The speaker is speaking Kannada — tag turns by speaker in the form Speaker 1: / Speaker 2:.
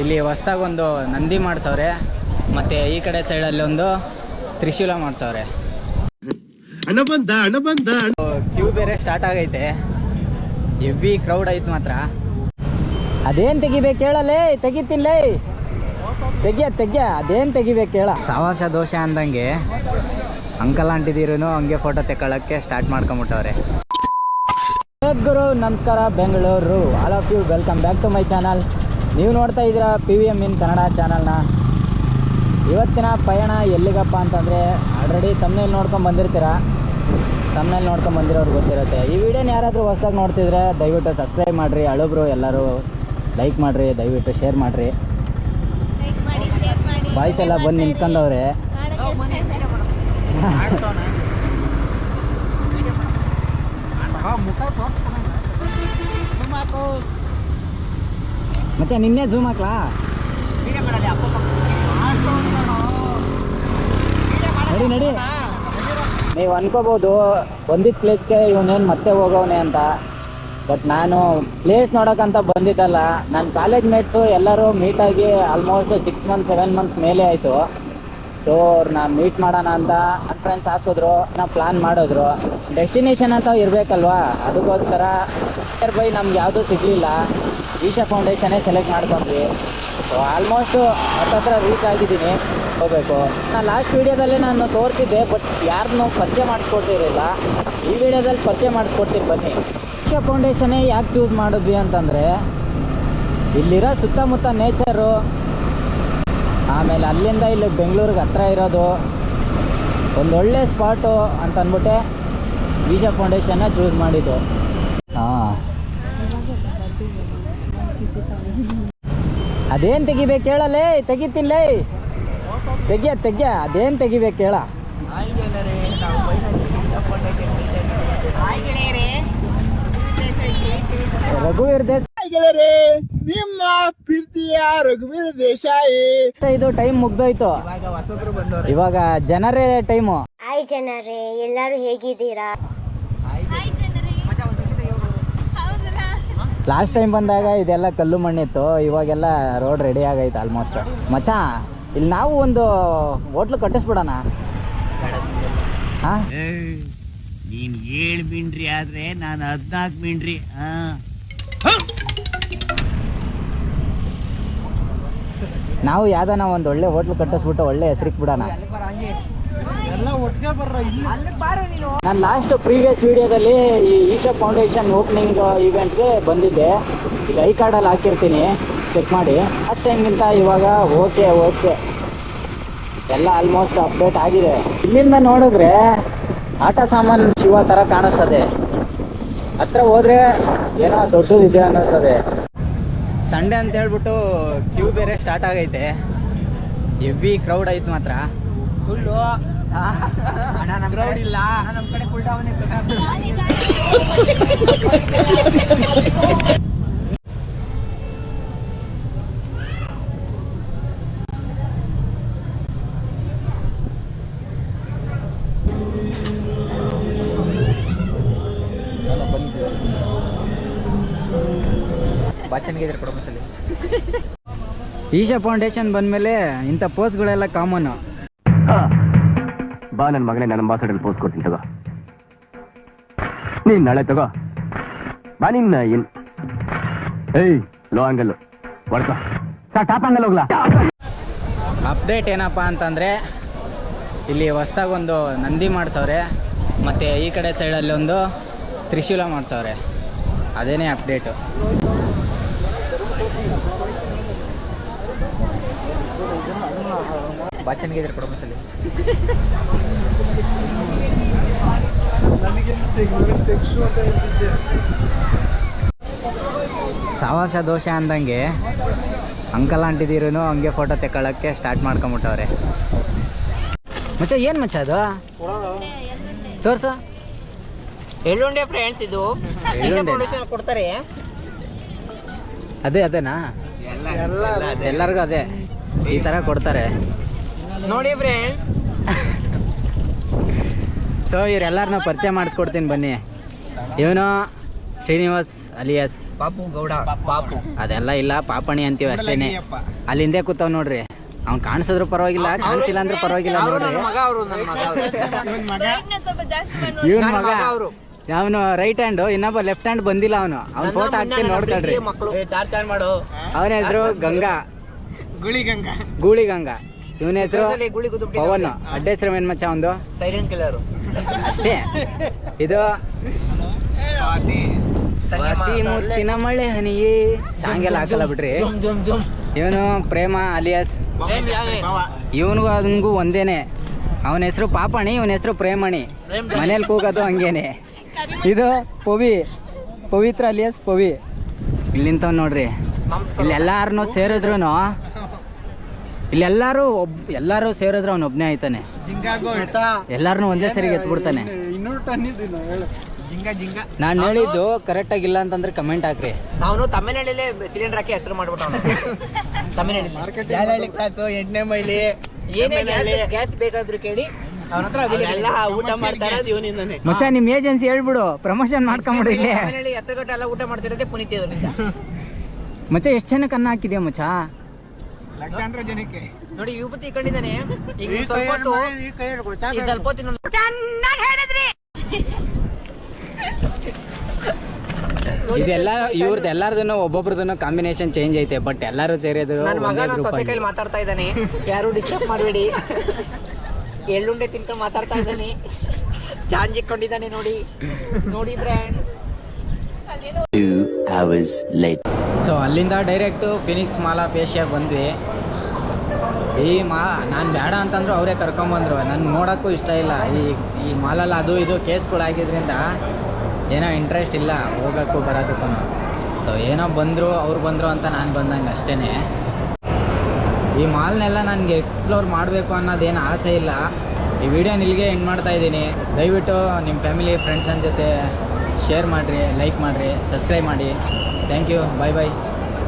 Speaker 1: ಇಲ್ಲಿ ಹೊಸ್ದಾಗಿ ಒಂದು ನಂದಿ ಮಾಡ್ಸವ್ರೆ ಮತ್ತು ಈ ಕಡೆ ಸೈಡಲ್ಲಿ ಒಂದು ತ್ರಿಶೂಲ ಮಾಡ್ಸವ್ರೆ. ಕ್ಯೂ ಬೇರೆ ಸ್ಟಾರ್ಟ್ ಆಗೈತೆ. ಹೆವಿ ಕ್ರೌಡ್ ಐತೆ ಮಾತ್ರ. ಅದೇನು ತೆಗಿಬೇಕು ಹೇಳಲೇ ತೆಗಿತಿಲ್ಲೇ ತೆಗಿಯ ತೆಗಿಯ ಅದೇನು ತೆಗಿಬೇಕು ಹೇಳ ಸಾವಾಸ ದೋಷ ಅಂದಂಗೆ ಅಂಕಲ್ ಆಂಟಿದಿರು ಹಂಗೆ ಫೋಟೋ ತೆಕ್ಕೊಳ್ಳೋಕ್ಕೆ ಸ್ಟಾರ್ಟ್ ಮಾಡ್ಕೊಂಬಿಟ್ಟವ್ರೆ. ಗುರು ನಮಸ್ಕಾರ Bengaluru. All of you welcome back to my channel ನೀವು ನೋಡ್ತಾ ಇದ್ದೀರಾ P V M in Kannada ಚಾನಲ್ನ ಇವತ್ತಿನ ಪಯಣ ಎಲ್ಲಿಗಪ್ಪ ಅಂತಂದರೆ ಆಲ್ರೆಡಿ ತಮ್ಮನೇಲಿ ನೋಡ್ಕೊಂಡು ಬಂದಿರ್ತೀರಾ? ತಮ್ಮನೇಲಿ ನೋಡ್ಕೊಂಡು ಬಂದಿರೋರು ಗೊತ್ತಿರುತ್ತೆ. ಈ ವಿಡಿಯೋನ ಯಾರಾದರೂ ಹೊಸ್ದಾಗಿ ನೋಡ್ತಿದ್ರೆ ದಯವಿಟ್ಟು ಸಬ್ಸ್ಕ್ರೈಬ್ ಮಾಡಿರಿ ಹಳಬ್ರು ಎಲ್ಲರೂ ಲೈಕ್ ಮಾಡಿರಿ, ದಯವಿಟ್ಟು ಶೇರ್ ಮಾಡಿರಿ. ಬಾಯ್ಸ್ ಎಲ್ಲ ಬಂದು ನಿಂತ್ಕೊಂಡವ್ರೆ. ಮಚ್ಚ ನಿನ್ನೆ ಝೂಮ್ ಹಾಕ್ಲಾ? ನಡಿ ನಡಿ. ನೀವು ಅನ್ಕೋಬಹುದು ಬಂದಿದ್ದ ಪ್ಲೇಸ್ಗೆ ಇವನೇನು ಮತ್ತೆ ಹೋಗವನೆ ಅಂತ. ಬಟ್ ನಾನು ಪ್ಲೇಸ್ ನೋಡೋಕ್ಕಂತ ಬಂದಿದ್ದಲ್ಲ. ನನ್ನ ಕಾಲೇಜ್ ಮೇಟ್ಸು ಎಲ್ಲರೂ ಮೀಟಾಗಿ almost six months seven months ಮೇಲೆ ಆಯಿತು. ಸೊ ನಾ ಮೀಟ್ ಮಾಡೋಣ ಅಂತ ಕಾನ್ಫರೆನ್ಸ್ ಹಾಕಿದ್ರು ನಾ ಪ್ಲಾನ್ ಮಾಡಿದ್ರು. ಡೆಸ್ಟಿನೇಷನ್ ಅಂತ ಇರಬೇಕಲ್ವಾ? ಅದಕ್ಕೋಸ್ಕರ ನಿಯರ್ ಬೈ ನಮ್ಗೆ ಯಾವುದೂ ಸಿಗಲಿಲ್ಲ. ಈಶಾ ಫೌಂಡೇಶನೇ ಸೆಲೆಕ್ಟ್ ಮಾಡ್ಕೊಂಡ್ವಿ. ಸೊ ಆಲ್ಮೋಸ್ಟ್ ಹತ್ತತ್ರ ರೀಚ್ ಆಗಿದ್ದೀನಿ. ಹೋಗಬೇಕು. ನಾನು ಲಾಸ್ಟ್ ವೀಡಿಯೋದಲ್ಲಿ ನಾನು ತೋರಿಸಿದ್ದೆ ಬಟ್ ಯಾರನ್ನೂ ಪರಿಚಯ ಮಾಡಿಸ್ಕೊಟ್ಟಿರಲಿಲ್ಲ ಈ ವಿಡಿಯೋದಲ್ಲಿ ಪರಿಚಯ ಮಾಡಿಸ್ಕೊಡ್ತೀನಿ ಬನ್ನಿ. ಈಶಾ ಫೌಂಡೇಶನೇ ಯಾಕೆ ಚೂಸ್ ಮಾಡಿದ್ವಿ ಅಂತಂದರೆ, ಇಲ್ಲಿರೋ ಸುತ್ತಮುತ್ತ ನೇಚರು ಆಮೇಲೆ ಅಲ್ಲಿಂದ ಇಲ್ಲಿ ಬೆಂಗಳೂರಿಗೆ ಹತ್ರ ಇರೋದು ಒಂದೊಳ್ಳೆ ಸ್ಪಾಟು ಅಂತ ಅಂದ್ಬಿಟ್ಟೆ ಈಶಾ ಫೌಂಡೇಶನ್ನ ಚೂಸ್ ಮಾಡಿದ್ದು. ಹಾಂ. ಅದೇನು ತೆಗಿಬೇಕು ಹೇಳಲೇ ತೆಗಿತಿಲ್ಲೇ ತೆಗಿಯ ತೆಗಿಯ, ಅದೇನು ತೆಗಿಬೇಕು ಹೇಳ ರಘುವೀರ್ ದೇಸ್
Speaker 2: ಗೆಳೆಯರೇ ನಿಮ್ಮ ಪ್ರೀತಿಯ ರಘುವೀರ ದೇಶಾಯಿ
Speaker 1: ಇದು ಟೈಮ್ ಮುಗ್ದೋಯ್ತು.
Speaker 2: ಇವಾಗ ಹೊಸಬ್ರು ಬಂದವ್ರೆ.
Speaker 1: ಇವಾಗ ಜನರೇ ಟೈಮು.
Speaker 3: ಹಾಯ್ ಜನರೇ ಎಲ್ಲರೂ ಹೇಗಿದ್ದೀರಾ?
Speaker 1: ಲಾಸ್ಟ್ ಟೈಮ್ ಬಂದಾಗ ಇದೆಲ್ಲ ಕಲ್ಲು ಮಣ್ಣಿತ್ತು ಇವಾಗೆಲ್ಲ ರೋಡ್ ರೆಡಿ ಆಗೈತೆ ಆಲ್ಮೋಸ್ಟ್ ಮಚಾ ಇಲ್ಲಿ ನಾವು ಒಂದು ಹೋಟ್ಲು ಕಟ್ಟಿಸ್ಬಿಡೋಣ. ಏ
Speaker 4: ನೀನ್ ಏಳು ಮಿಂಡ್ರಿ ಆದ್ರೆ ನಾನು ಹದಿನಾಲ್ಕು ಮಿಂಡ್ರಿ ಹಾ?
Speaker 1: ನಾವು ಯಾವ್ದಾನ ಒಂದು ಒಳ್ಳೆ ಹೋಟ್ಲು ಕಟ್ಟಿಸ್ಬಿಟ್ಟು ಒಳ್ಳೆ ಹೆಸರಿಗೆ ಬಿಡೋಣ. ನಾನು ಲಾಸ್ಟ್ ಪ್ರೀವಿಯಸ್ ವಿಡಿಯೋದಲ್ಲಿ ಈ ಈಶಾ ಫೌಂಡೇಶನ್ ಓಪನಿಂಗ್ ಇವೆಂಟ್ಗೆ ಬಂದಿದ್ದೆ. ಈಗ ಐ ಕಾರ್ಡಲ್ಲಿ ಹಾಕಿರ್ತೀನಿ. ಚೆಕ್ ಮಾಡಿ. ಲಾಸ್ಟ್ ಟೈಮ್ಗಿಂತ ಇವಾಗ ಓಕೆ ಓಕೆ ಎಲ್ಲ ಆಲ್ಮೋಸ್ಟ್ ಅಪ್ಡೇಟ್ ಆಗಿದೆ. ಇಲ್ಲಿಂದ ನೋಡಿದ್ರೆ ಆಟ ಸಾಮಾನು ಶಿವ ಥರ ಕಾಣಿಸ್ತದೆ. ಹತ್ರ ಹೋದ್ರೆ ಏನೋ ದೊಡ್ಡದಿದೆ ಅನ್ನಿಸ್ತದೆ. ಸಂಡೇ ಅಂತ ಹೇಳ್ಬಿಟ್ಟು ಕ್ಯೂ ಬೇರೆ ಸ್ಟಾರ್ಟ್ ಆಗೈತೆ. ಹೆವಿ ಕ್ರೌಡ್ ಐತೆ ಮಾತ್ರ.
Speaker 2: ಸುಳ್ಳು. ಇಲ್ಲ. ನಮ್ ಕಡೆ
Speaker 1: ಬಾಚನ್ಗೆ ಕೊಡೋ ಈಶಾ ಫೌಂಡೇಶನ್ ಬಂದಮೇಲೆ ಇಂಥ ಪೋಸ್ಟ್ಗಳೆಲ್ಲ ಕಾಮನ್
Speaker 5: ಬಾ ನನ್ನ ಮಗನೇ ನನ್ನ ಅಂಬಾಸಡರ್ ಪೋಸ್ಟ್ ಕೊಡ್ತೀನಿ ತಗೋ. ನೀನ್ ನಾಳೆ ತಗೋ. ಬಾ ನಿನ್ನ ಏನ್ ಏಯ್ ಲೋ ಆಂಗಲ್ ಹೊಡ್ಕೋ. ಸಾ ಟಾಪ್ ಆಂಗಲ್ ಹೋಗ್ಲಾ?
Speaker 1: ಅಪ್ಡೇಟ್ ಏನಪ್ಪ ಅಂತಂದರೆ ಇಲ್ಲಿ ಹೊಸ್ದಾಗಿ ಒಂದು ನಂದಿ ಮಾಡ್ಸವ್ರೆ ಮತ್ತೆ ಈ ಕಡೆ ಸೈಡಲ್ಲಿ ಒಂದು ತ್ರಿಶೂಲ ಮಾಡ್ಸವ್ರೆ. ಅದೇನೇ ಅಪ್ಡೇಟು ಬಾಚನ್ಗೆ ಇದ್ರೆ ಕೊಡೋ ಸಾವಾಸ ದೋಷ ಅಂದಂಗೆ ಅಂಕಲ್ ಆಂಟಿದಿರು ಹಂಗೆ ಫೋಟೋ ತೆಕ್ಕೊಳ್ಳೋಕ್ಕೆ ಸ್ಟಾರ್ಟ್ ಮಾಡ್ಕೊಂಬಿಟ್ಟವ್ರೆ. ಮಚ್ಚ ಏನು ಮಚ್ಚ ಅದು? ತೋರ್ಸು.
Speaker 6: ಎಳ್ಳುಂಡೆ ಫ್ರೆಂಡ್ಸ್ ಇದು. ಕೊಡ್ತಾರೆ.
Speaker 1: ಅದೇ ಅದೇನಾ? ಎಲ್ಲರಿಗೂ ಅದೇ. ಈ ಥರ ಕೊಡ್ತಾರೆ.
Speaker 6: ನೋಡಿ ಫ್ರೆಂಡ್
Speaker 1: ಸೊ ಇವರೆಲ್ಲಾರನ್ನ ಪರಿಚಯ ಮಾಡಿಸ್ಕೊಡ್ತೀನಿ ಬನ್ನಿ. ಇವನು ಶ್ರೀನಿವಾಸ್ ಅಲಿಯಾಸ್.
Speaker 2: ಪಾಪು ಗೌಡ. ಪಾಪು.
Speaker 1: ಅದೆಲ್ಲ ಇಲ್ಲ ಪಾಪಣಿ ಅಂತೀವಿ ಅಷ್ಟೇನೆ. ಅಲ್ಲಿ ಹಿಂದೆ ಕೂತಾವ್ ನೋಡ್ರಿ. ಅವ್ನ್ ಕಾಣಿಸಿದ್ರು ಪರವಾಗಿಲ್ಲ ಕಾಣಿಸಿಲ್ಲ ಅಂದ್ರೆ ಪರವಾಗಿಲ್ಲ
Speaker 6: ಅವರು
Speaker 1: ನೋಡ್ರಿ.
Speaker 6: ಮಗ ಅವರು ನನ್ನ ಮಗ. ಅವ್ರು.
Speaker 1: ಇವನ್ ಮಗ.
Speaker 6: ಮಗ ಅವರು.
Speaker 1: ಅವನು ರೈಟ್ ಹ್ಯಾಂಡ್ ಇನ್ನೊಬ್ಬ ಲೆಫ್ಟ್ ಹ್ಯಾಂಡ್ ಬಂದಿಲ್ಲ ಅವನು. ಅವ್ನ ಫೋಟೋ ಹಾಕ್ತೀನಿ ನೋಡ್ಕೊಳ್ರಿ. ಅವನ ಹೆಸರು ಗಂಗಾ.
Speaker 2: ಗುಳಿ ಗಂಗಾ
Speaker 1: ಗೂಳಿ ಗಂಗಾ ಇವನ ಹೆಸರು ಪವನ್. ಅಡ್ಡ ಹೆಸರು ಏನ್ ಮಚ್ಚ ಒಂದು
Speaker 6: ಸೈರನ್ ಕಿಲ್ಲರ್.
Speaker 1: ಅಷ್ಟೇ? ಇದು ಸ್ವಾತಿ. ಮುತ್ತಿನ ಮಳೆ ಹನಿಯೇ. ಸಾಂಗ್ ಎಲ್ಲ ಹಾಕಲ್ಲ ಬಿಡ್ರಿ.
Speaker 6: ಜುಮ್ ಜುಮ್ ಜುಮ್.
Speaker 1: ಇವನು ಪ್ರೇಮ ಅಲಿಯಾಸ್? ಇವನಿಗೂ ಅದನ್ಗೂ ಒಂದೇನೆ. ಅವನ ಹೆಸರು ಪಾಪಣಿ ಇವನ ಹೆಸರು ಪ್ರೇಮಣಿ.
Speaker 6: ಪ್ರೇಮ್
Speaker 1: ಮನೇಲಿ ಕೂಗೋದು ಹಂಗೇನೆ. ಇದು ಪವಿ. ಪವಿತ್ರ ಅಲಿಯಾಸ್ ಪವಿ. ಇಲ್ಲಿಂತ ನೋಡ್ರಿ.
Speaker 6: ಮಾಂಸ
Speaker 1: ಇಲ್ಲಿ ಎಲ್ಲಾರನು ಸೇರಿದ್ರು ಇಲ್ಲೆಲ್ಲರೂ ಒಬ್ ಎಲ್ಲರೂ ಸೇರಿದ್ರು ಅವ್ನು ಒಬ್ನೇ ಆಯ್ತಾನೆ.
Speaker 2: ಎಲ್ಲಾರು
Speaker 1: ಎಲ್ಲಾರನು ಒಂದೇ ಸರಿಗೆ ಎತ್ಬಿಡ್ತಾನೆ.
Speaker 2: ಬಿಡ್ತಾನೆ ಜಿಂಗ
Speaker 1: ನಾನು ಹೇಳಿದ್ದು ಕರೆಕ್ಟ್ ಆಗಿಲ್ಲ ಅಂತಂದ್ರೆ ಕಮೆಂಟ್ ಹಾಕ್ರಿ.
Speaker 6: ಅವನು ತಮಿಳ್ನಾಡಲ್ಲೇ ಸಿಲಿಂಡರ್ ಹಾಕಿ ಹೆಸರು ಮಾಡ್ಬಿಟ್ಟು ತಮಿಳ್ನಾಡಲ್ಲಿ
Speaker 2: ಮೈಲಿ.
Speaker 6: ಏನೇ ಗ್ಯಾಸ್ ಬೇಕಾದ್ರು ಕೇಳಿ. ಅವನ ಹತ್ರ
Speaker 2: ಎಲ್ಲ
Speaker 6: ಇದೆ.
Speaker 2: ಊಟ ಮಾಡ್ತಾರೆ ಇವನಿಂದಾನೆ.
Speaker 1: ಮುಚ್ಚ ನಿಮ್ ಏಜೆನ್ಸಿ ಹೇಳ್ಬಿಡು. ಪ್ರಮೋಷನ್ ಮಾಡ್ಕೊಂಬಿಡು ಇಲ್ಲಿ
Speaker 6: ಹೆಸರುಗಟ್ಟ ಎಲ್ಲ ಊಟ ಮಾಡ್ತಿರೋದೇ ಪುನೀತ್ ಮಚ್ಚ
Speaker 1: ಮುಚ್ಚ ಎಷ್ಟು ಜನಕ್ಕೆ ಅನ್ನ ಹಾಕಿದ್ಯಾ ಮುಚ್ಚ?
Speaker 2: ಲಕ್ಷಾಂತರ ಜನಕ್ಕೆ.
Speaker 6: ನೋಡಿ ಯುವತಿ ಕಂಡಿದ್ದಾನೆ. ಈಗ ಸ್ವಲ್ಪ ಹೊತ್ತು ಈ ಸ್ವಲ್ಪ ಹೊತ್ತು ಇನ್ನೊಂದ್-
Speaker 1: ಇದೆಲ್ಲ ಇವ್ರದ್ದು ಎಲ್ಲಾರ್ದು ಒಬ್ಬೊಬ್ರದನ್ನ ಕಾಂಬಿನೇಷನ್ ಚೇಂಜ್ ಐತೆ ಬಟ್ ಎಲ್ಲರೂ ಸೇರಿದ್ರು
Speaker 6: ನನ್ನ ಮಗ
Speaker 1: ಒಂದೇ
Speaker 6: ನನ್ನ
Speaker 1: group
Speaker 6: ಸೊಸೆ ಕೈಲಿ ಮಾತಾಡ್ತಾ ಇದ್ದಾನೆ. ಯಾರು ಡಿಸ್ಟರ್ಬ್ ಮಾಡಬೇಡಿ. ಎಳ್ಳುಂಡೆ ತಿನ್ಕೊಂಡು ಮಾತಾಡ್ತಾ ಇದ್ದಾನೆ. ಚಾಂಜಿಕೊಂಡಿದ್ದಾನೆ ನೋಡಿ. ನೋಡಿ ಬ್ರ್ಯಾಂಡ್.
Speaker 1: ಸೊ ಅಲ್ಲಿಂದ ಡೈರೆಕ್ಟು ಫಿನಿಕ್ಸ್ ಮಾಲಾ ಆಫ್ ಏಷ್ಯಾಗೆ ಬಂದ್ವಿ. ಈ ಮಾ, ನಾನು ಬೇಡ ಅಂತಂದ್ರು ಅವರೇ ಕರ್ಕೊಂಬಂದ್ರು. ನನ್ಗೆ ನೋಡೋಕ್ಕೂ ಇಷ್ಟ ಇಲ್ಲ. ಈ ಈ ಮಾಲಲ್ಲಿ ಅದು ಇದು ಕೇಸ್ಗಳಾಗಿದ್ರಿಂದ ಏನೋ ಇಂಟ್ರೆಸ್ಟ್ ಇಲ್ಲ. ಹೋಗೋಕ್ಕೂ ಬರೋದಕ್ಕೂ ಸೊ ಏನೋ ಬಂದರು, ಅವ್ರು ಬಂದರು ಅಂತ ನಾನು ಬಂದಂಗೆ ಅಷ್ಟೇ ಈ ಮಾಲ್ನೆಲ್ಲ ನನಗೆ ಎಕ್ಸ್ಪ್ಲೋರ್ ಮಾಡಬೇಕು ಅನ್ನೋದೇನು ಆಸೆ ಇಲ್ಲ. ಈ ವಿಡಿಯೋ ನಿಲ್ಗೆ ಎಂಡ್ ಮಾಡ್ತಾ ಇದ್ದೀನಿ. ದಯವಿಟ್ಟು ನಿಮ್ಮ ಫ್ಯಾಮಿಲಿ ಫ್ರೆಂಡ್ಸನ್ ಜೊತೆ ಶೇರ್ ಮಾಡಿರಿ ಲೈಕ್ ಮಾಡಿರಿ ಸಬ್ಸ್ಕ್ರೈಬ್ ಮಾಡಿ ಥ್ಯಾಂಕ್ ಯು ಬಾಯ್ ಬಾಯ್